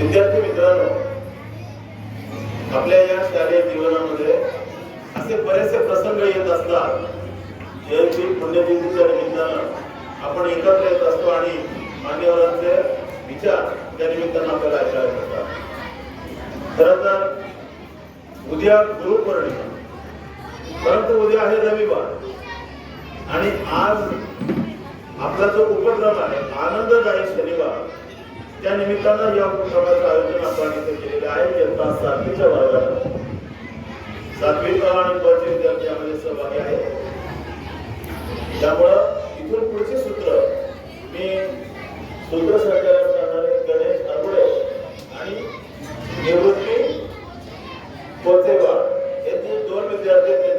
विद्यार्थी मित्रांनो आपल्या या शालेय जीवनामध्ये असे बरेचसे प्रसंग येत असतात जयंती पुण्यतिथीच्या निमित्तानं आपण एकत्र येत असतो आणि मान्यवरांचे विचार त्या निमित्तानं आपल्याला ऐकायला मिळतात. खर तर उद्या गुरुपौर्णिमा परंतु उद्या आहे रविवार. आणि आज आपला जो उपक्रम आहे आनंददायी शनिवार त्या निमित्तानं या प्रोग्रामाचं आयोजन आपण इथे केलेलं आहे. यंदा सातवीच्या वर्गात. सातवी आणि पदचे विद्यार्थी यामध्ये सहभागी आहेत त्यामुळं इथून पुढचे सूत्र मी सूत्र सरकार करणारे गणेश आठवडे आणि निवृत्ती कोचेवा हे दोन विद्यार्थी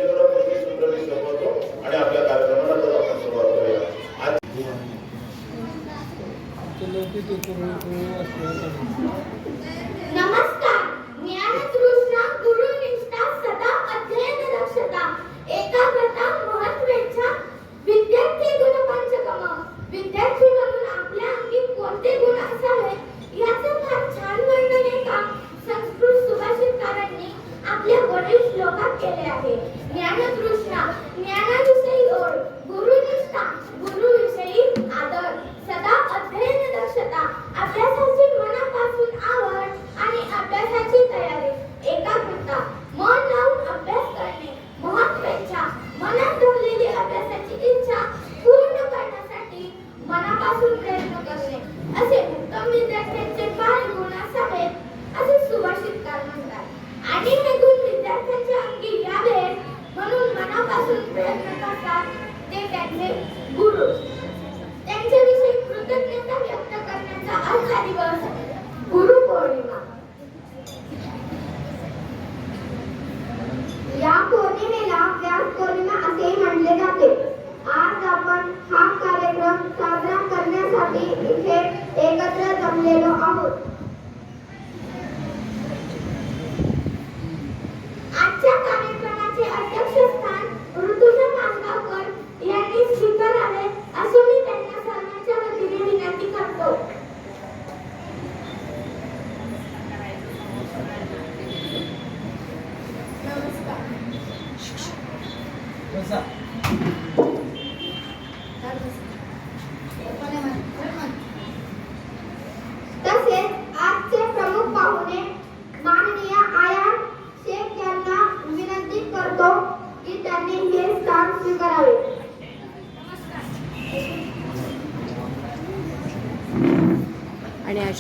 नमस्कार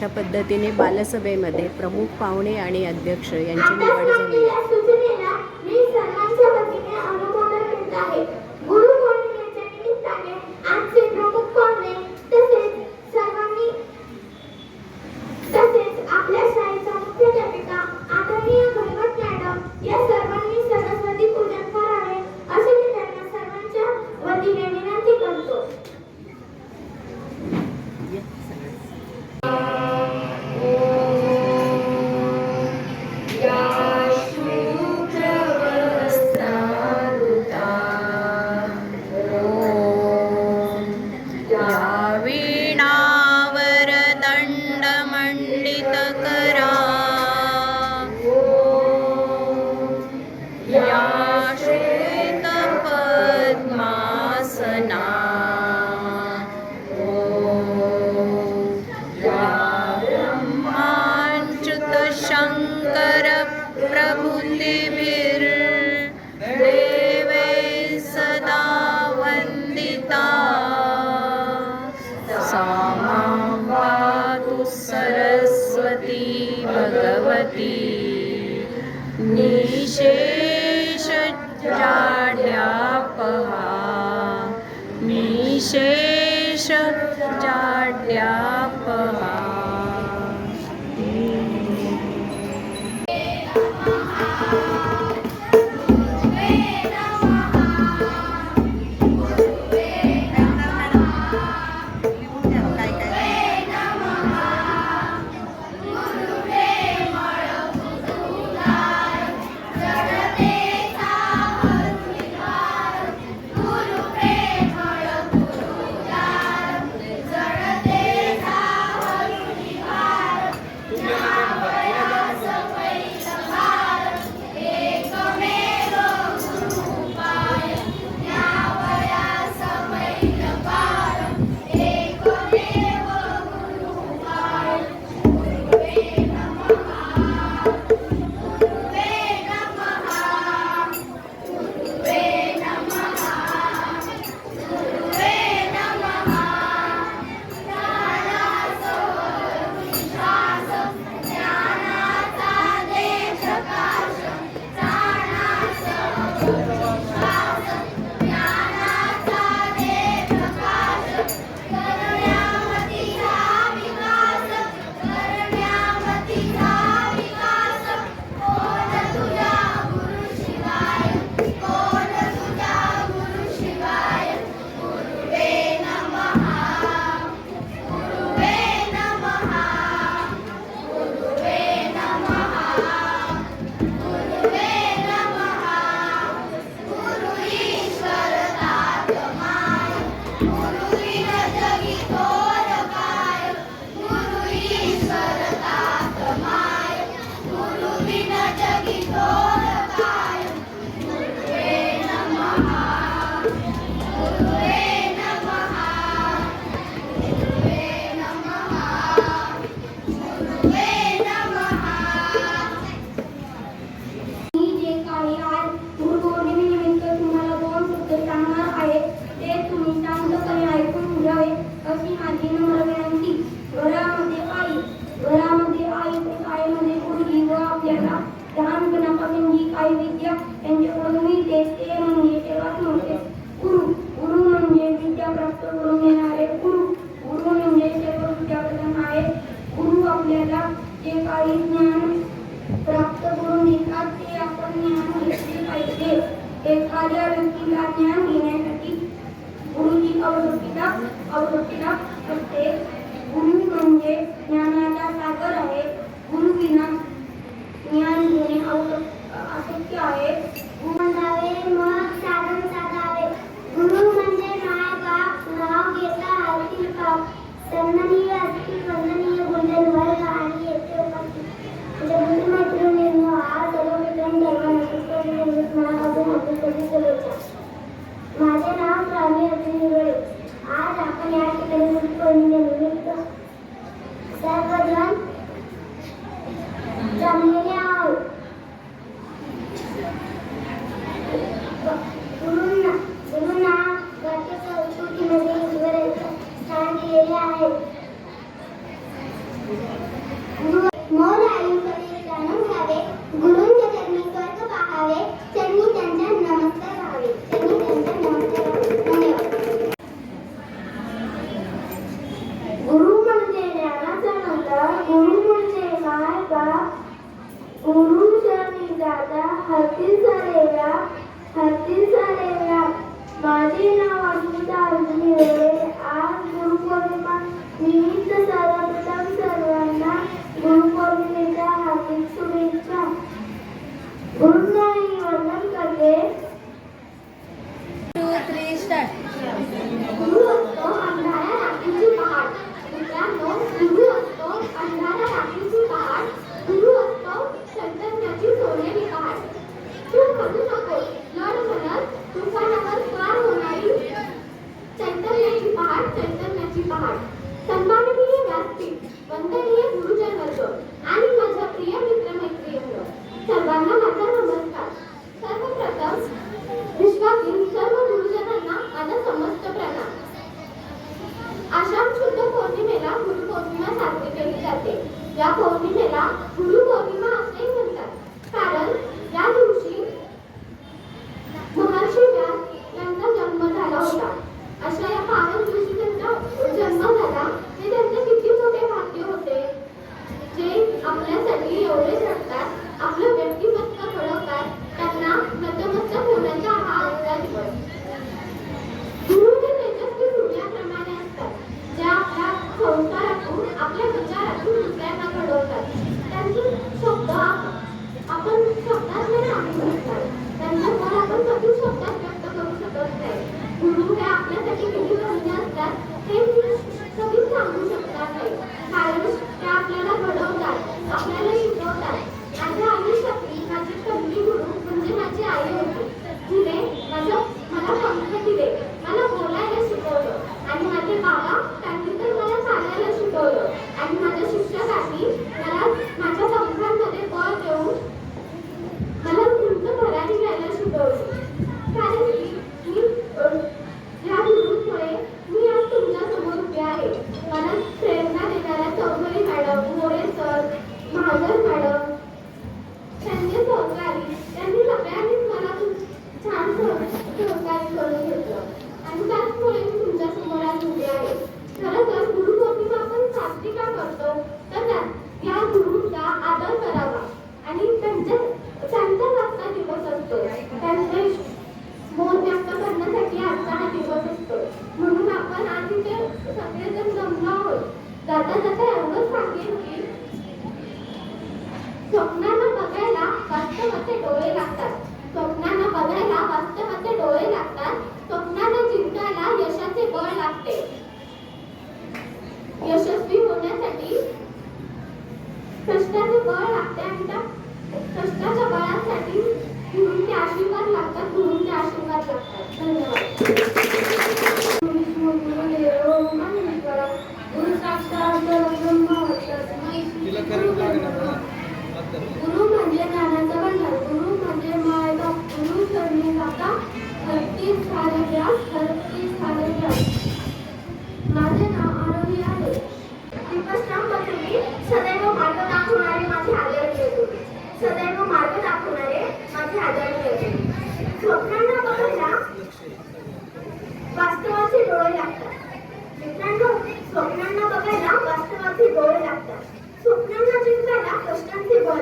अशा पद्धतीने बालसभेमध्ये प्रमुख पाहुणे आणि अध्यक्ष यांची निवड झाली. आहे राजा हाती झालेला हाती झालेला माझे नाव अमृता आज गुरुपौर्णिमा निमित्त सारा या ना गुरु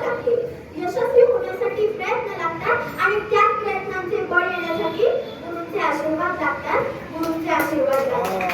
यशस्वी होण्यासाठी प्रयत्न लागतात आणि त्याच प्रयत्नांचे बळ येण्यासाठी गुरुंचे आशीर्वाद लागतात गुरुंचे आशीर्वाद लागतात.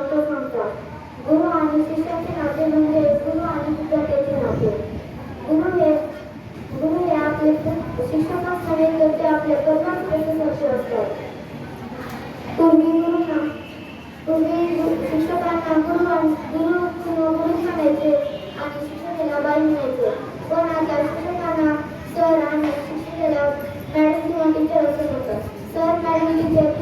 गोष्ट सांगतो. गुरु आणि शिष्याचे नाते म्हणजे गुरु आणि विद्यार्थ्याचे नाते. गुरु हे गुरु हे आपले शिक्षकच तर ते आपले कर्मचाऱ्याचे लक्ष असतात. तुम्ही गुरुना तुम्ही शिक्षकांना गुरु गुरु गुरु म्हणायचे आणि शिक्षकेला बाई म्हणायचे. पण आता शिक्षकांना सर आणि शिक्षकेला मॅडम किंवा टीचर असं म्हणतात. सर मॅडम टीचर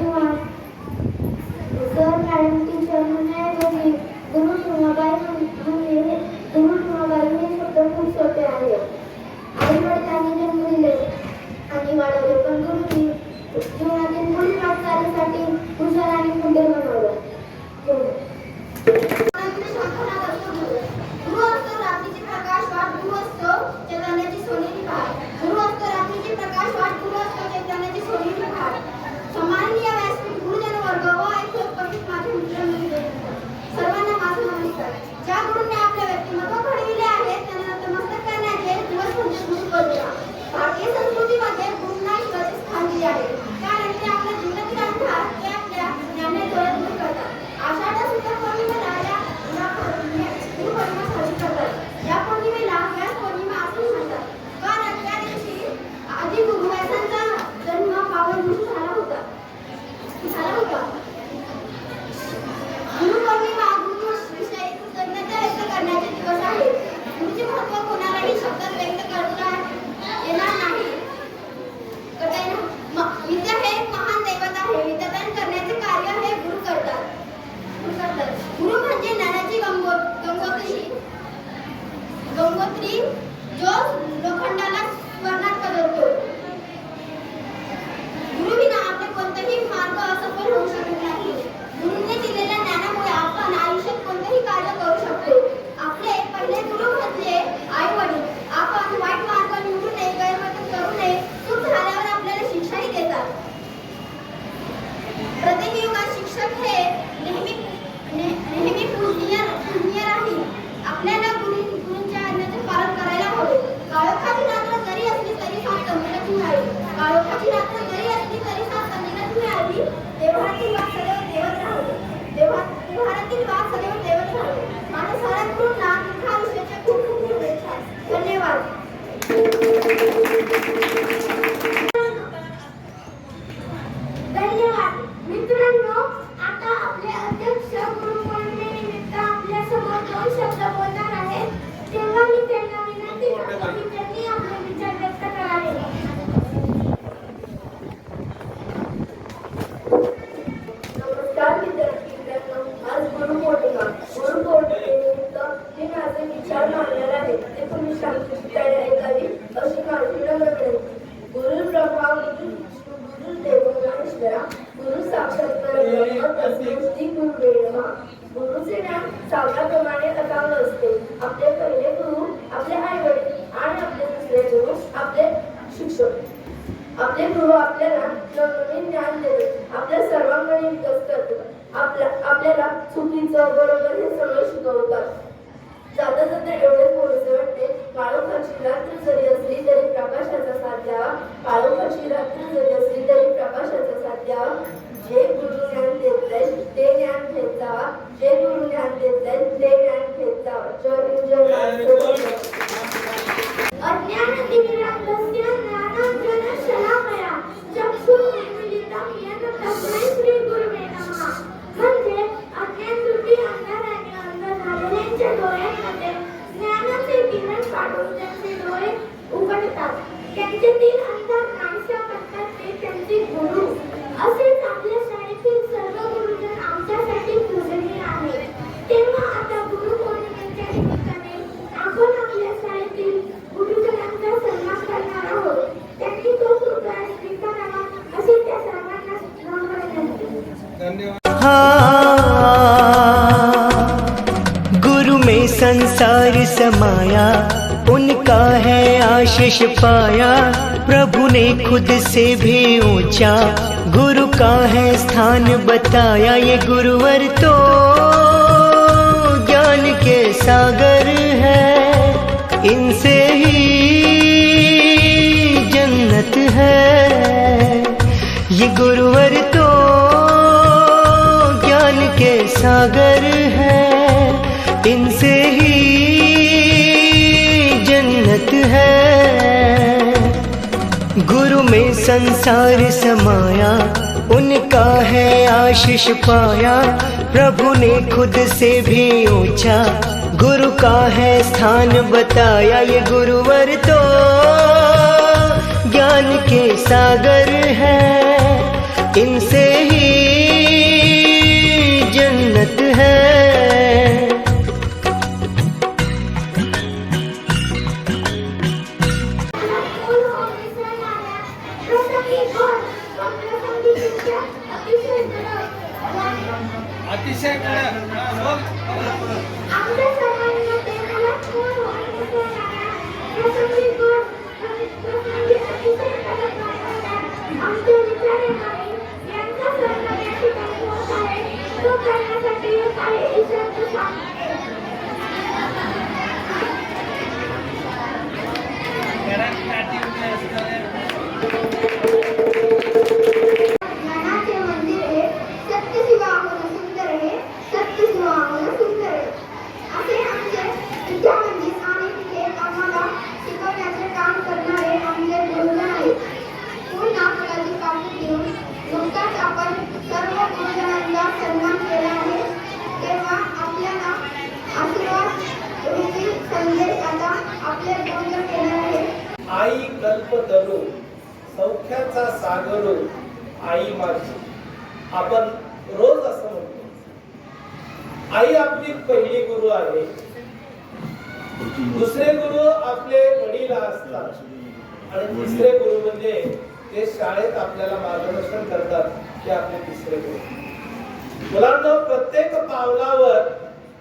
Dos, गुरु आशीष पाया, प्रभु ने खुद से भी ऊँचा। गुरु का है स्थान बताया, ये गुरुवर तो ज्ञान के सागर है। इनसे ही जन्नत है। ये गुरुवर तो संसार समाया, उनका है आशीष पाया। प्रभु ने खुद से भी ऊँचा, गुरु का है स्थान बताया। ये गुरुवर तो ज्ञान के सागर है, इनसे ही जन्नत है। आई कल्पतरू सौख्याचा सागरू आई माझी. आपण रोज असं म्हणतो. आई आपली पहिली गुरु आहे. दुसरे गुरु आपले वडील असतात. आणि तिसरे गुरु म्हणजे ते शाळेत आपल्याला मार्गदर्शन करतात ते आपले तिसरे गुरु. मुलांना प्रत्येक पावलावर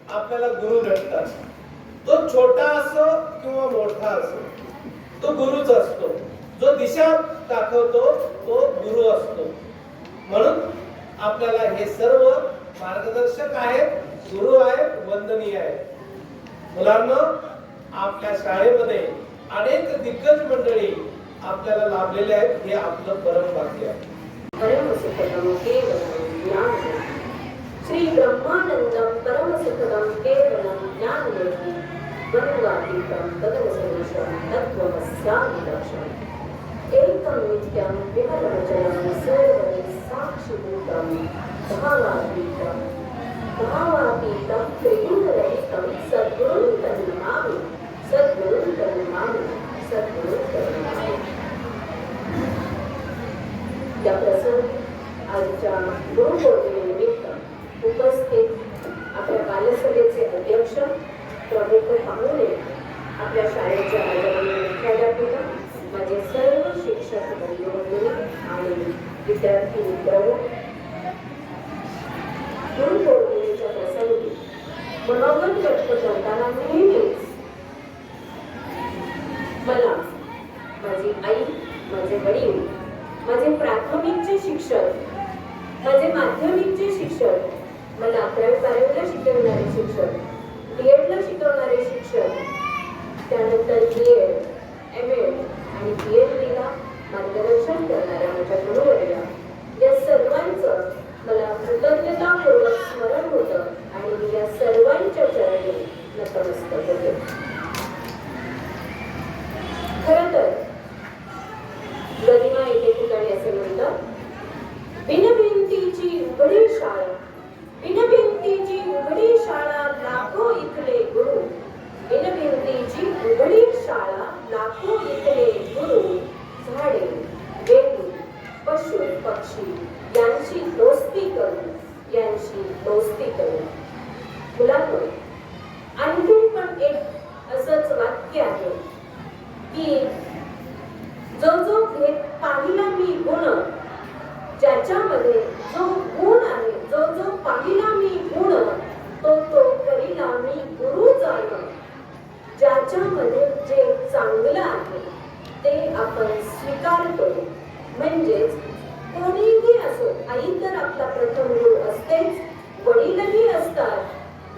आपल्याला गुरु भेटतात. तो छोटा असो किंवा मोठा असो. तो गुरुच असतो. जो दिशा दाखवतो तो गुरु असतो. म्हणून आपल्याला हे सर्व मार्गदर्शक आहेत गुरु आहेत वंदनीय आहेत. मुलांना आपल्या शाळेमध्ये अनेक दिग्गज मंडळी आपल्याला लाभलेले आहेत हे आपलं परम भाग्य आहे. परमसुखदं केवलं ज्ञानम् श्री ब्रह्मानन्दं परमसुखदं केवलं ज्ञान द्वन्द्वातीतं तदनुसदृशं तत्त्वमस्यामि दर्शनम् एकं नित्यं विहरवचनं सर्वं साक्षिभूतं भावातीतं भावातीतं त्रिगुणरहितं सद्गुरुं तन्नमामि सद्गुरुं तन्नमामि सद्गुरुं तन्नमामि या प्रसंगी आजच्या गुरुपौर्णिमेनिमित्त आपल्या शाळेच्या मुख्याध्यापिका माझे सर्व शिक्षक बंधू आणि विद्यार्थी मित्रांनो गुरु मला माझी आई माझे वडील माझे प्राथमिकचे शिक्षक माझे माध्यमिक दोस्ती करू मुलांना आणखी पण एक असंच वाक्य आहे की जो जो भेद पाहिला मी गुण ज्याच्यामध्ये जो गुण आहे जो जो पाहिला मी गुण तो तो करीला मी गुरु जाण ज्याच्यामध्ये जे चांगलं आहे ते आपण स्वीकार करू. म्हणजेच कोणीही असो आई तर आपला प्रथम गुरु असतेच वडीलही असतात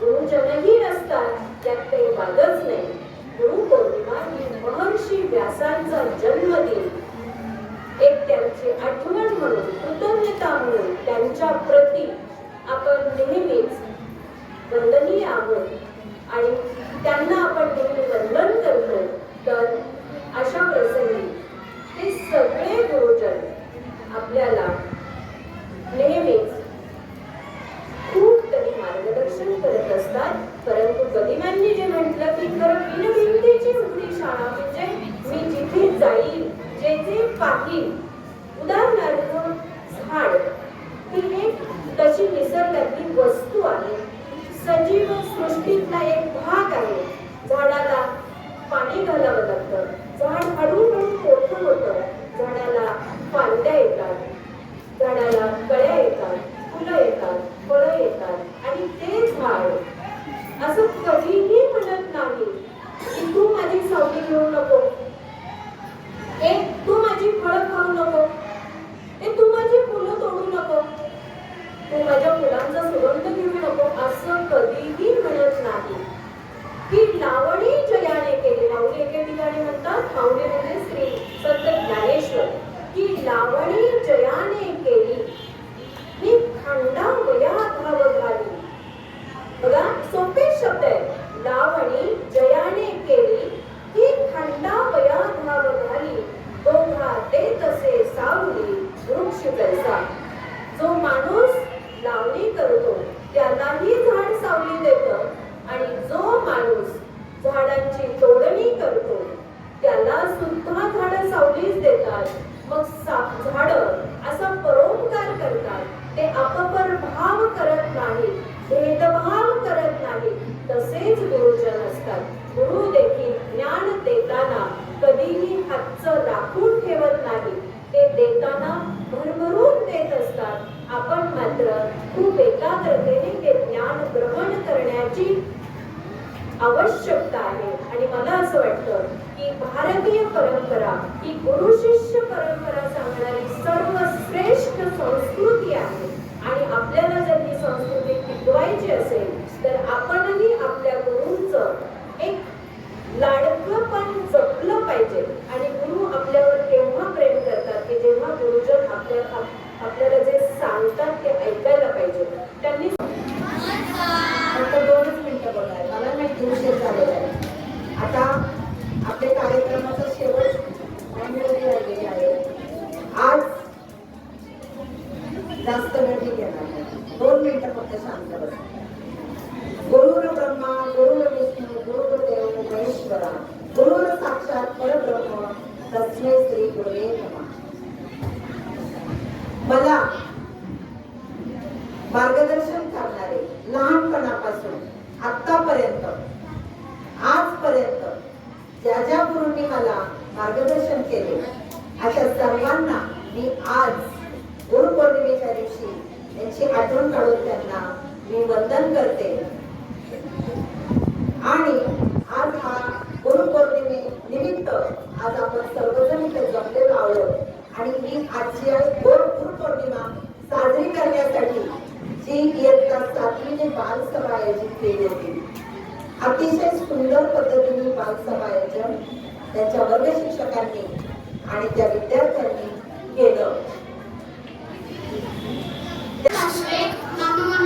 गुरुजनही असतात त्यात काही वादच नाही. गुरु पौर्णिमा ही महर्षी व्यासांचा जन्मदिन. एक त्यांची आठवण म्हणून कृतज्ञता म्हणून त्यांच्या प्रती आपण नेहमीच वंदनीय आहोत. आणि त्यांना आपण नेहमी वंदन करतो. तर अशा प्रसंगी ते सगळे गुरुजन निर्माण करण्याची आवश्यकता आहे. आणि मला असं वाटतं की भारतीय परंपरा ही गुरु शिष्य परंपरा सांगणारी सर्वश्रेष्ठ संस्कृती आहे. आणि आपल्याला जर ही संस्कृती टिकवायची असेल तर आपणही आपल्या गुरूंचं एक लाडकं पण जपलं पाहिजे. आणि गुरु आपल्यावर केव्हा प्रेम करतात की जेव्हा गुरुजन आपल्या आपल्याला जे सांगतात ते ऐकायला पाहिजे. त्यांनी मला मार्गदर्शन करणारे लहानपणापासून आतापर्यंत आजपर्यंत ज्या ज्या गुरुंनी मला मार्गदर्शन केले अशा सर्वांना मी आज गुरुपौर्णिमेच्या दिवशी त्यांची आठवण काढून त्यांना मी वंदन करते. आणि आज हा गुरुपौर्णिमे निमित्त आज आपण सर्वजण इथे जमलेलो आहोत. आणि ही आजची आणि गोरखूर पौर्णिमा साजरी करण्यासाठी जी इयत्ता सातवी ने म्हणजे बालसभा आयोजित केली होती. अतिशय सुंदर पद्धतीने बालसभा आयोजन त्यांच्या वर्ग शिक्षकांनी आणि त्या विद्यार्थ्यांनी केलं. मामा